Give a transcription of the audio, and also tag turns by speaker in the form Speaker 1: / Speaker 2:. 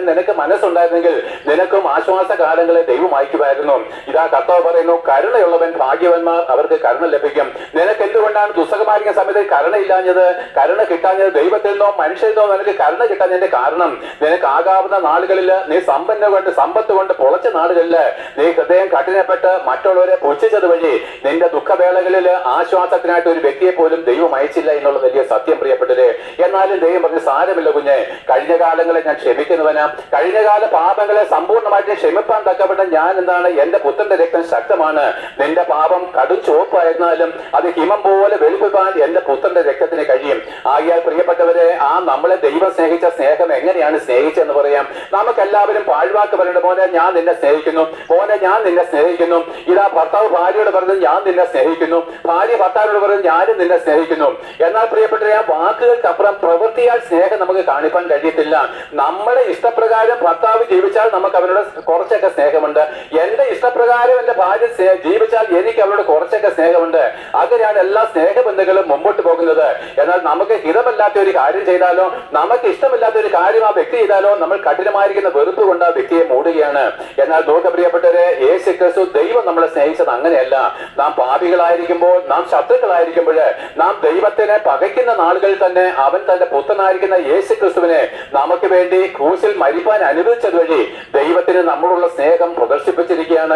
Speaker 1: നിനക്ക് മനസ്സുണ്ടായിരുന്നെങ്കിൽ നിനക്കും ആശ്വാസ കാലങ്ങളെ ദൈവം അയക്കുമായിരുന്നു. ഇതാ കർത്താവ് പറയുന്നു കരുണയുള്ളവൻ ഭാഗ്യവന്മാർ അവർക്ക് കരുണ ലഭിക്കും. നിനക്ക് എന്തുകൊണ്ടാണ് ദുസ്സഹമായിരിക്കുന്ന സമയത്ത് കരുണയില്ലാഞ്ഞത് കരുണ കിട്ടാഞ്ഞത് ദൈവത്തിൽ നിന്നോ മനുഷ്യരിൽ നിന്നോ നിനക്ക് കരുണ കിട്ടാഞ്ഞതിന്റെ കാരണം? നിനക്ക് ആകാവുന്ന നാളുകളിൽ നീ സമ്പന്ന കൊണ്ട് സമ്പത്ത് കൊണ്ട് പൊളച്ച നാളുകളിൽ നീ ഹൃദയം കഠിനപ്പെട്ട് മറ്റുള്ളവരെ പുച്ഛിച്ചത് വഴി നിന്റെ ദുഃഖവേളകളിൽ ആശ്വാസത്തിനായിട്ട് ഒരു വ്യക്തിയെ പോലും ദൈവം അയച്ചില്ല എന്നുള്ള വലിയ സത്യം പ്രിയപ്പെട്ടത് എന്നാലും ദൈവം പറഞ്ഞ് സാരമില്ല കുഞ്ഞെ. കഴിഞ്ഞ കാലങ്ങളെ ഞാൻ ക്ഷമിക്കുന്നവനാ. കഴിഞ്ഞ കാല പാപങ്ങളെ സമ്പൂർണമായിട്ട് ക്ഷമിപ്പാൻ തക്കപ്പെട്ട ഞാൻ എന്താണ്? എന്റെ പുത്രന്റെ രക്തം ശക്തമാണ്. നിന്റെ പാപം കടും ചുവപ്പായിരുന്നാലും അത് ഹിമം പോലെ വെളുപ്പിപ്പാൻ എന്റെ പുത്രന്റെ രക്തത്തിന് കഴിയും. ആകിയാൽ പ്രിയപ്പെട്ടവരെ ആ നമ്മളെ ദൈവം സ്നേഹിച്ച സ്നേഹം എങ്ങനെയാണ് സ്നേഹിച്ചെന്ന് പറയാം. നമുക്കെല്ലാവരും പാഴ്വാക്ക് പറയുന്നത് മോനെ ഞാൻ നിന്നെ സ്നേഹിക്കുന്നു. മോനെ ഞാൻ നിന്നെ സ്നേഹിക്കുന്നു. ഇതാ ഭർത്താവ് ഭാര്യയോട് പറഞ്ഞത് ഞാൻ നിന്നെ സ്നേഹിക്കുന്നു. ഭാര്യ ഭർത്താവിനോട് പറഞ്ഞത് ഞാനും നിന്നെ സ്നേഹിക്കുന്നു. എന്നാൽ പ്രിയപ്പെട്ട ആ വാക്കുകൾക്കപ്പുറം പ്രവൃത്തിയാൽ സ്നേഹം നമുക്ക് കാണിപ്പാൻ കഴിയത്തില്ല. നമ്മുടെ ഇഷ്ടപ്രകാരം ഭർത്താവ് ജീവിച്ചാൽ നമുക്ക് അവരോട് കുറച്ചൊക്കെ സ്നേഹമുണ്ട്. എന്റെ ഇഷ്ടപ്രകാരം എന്റെ ഭാര്യ ജീവിച്ചാൽ എനിക്ക് അവരോട് കുറച്ചൊക്കെ സ്നേഹമുണ്ട്. അങ്ങനെയാണ് എല്ലാ സ്നേഹബന്ധങ്ങളും മുമ്പോട്ട് പോകുന്നത്. എന്നാൽ നമുക്ക് ഹിതമല്ലാത്ത ഒരു കാര്യം ചെയ്താലോ? നമുക്ക് ഇഷ്ടമില്ലാത്ത ഒരു കാര്യം ആ വ്യക്തി ചെയ്താലോ? നമ്മൾ കഠിനമായിരിക്കുന്ന വെറുപ്പ് കൊണ്ട് ആ വ്യക്തിയെ മൂടുകയാണ്. എന്നാൽ ദോഷപ്രിയപ്പെട്ടവരെ പ്രിയപ്പെട്ടവരെ യേശു ക്രിസ്തു ദൈവം നമ്മളെ സ്നേഹിച്ചത് അങ്ങനെയല്ല. നാം പാപികളായിരിക്കുമ്പോൾ നാം ശത്രുക്കളായിരിക്കുമ്പോൾ നാം ദൈവത്തിനെ പകയ്ക്കുന്ന നാളുകളിൽ തന്നെ അവൻ തന്റെ പുത്രനായിരിക്കുന്ന യേശു ക്രിസ്തുവിനെ നമുക്ക് വേണ്ടി ക്രൂസിൽ മരിപ്പാൻ അനുവദിച്ചത് വഴി ദൈവത്തിന് നമ്മളുള്ള സ്നേഹം പ്രദർശിപ്പിച്ചിരിക്കുകയാണ്.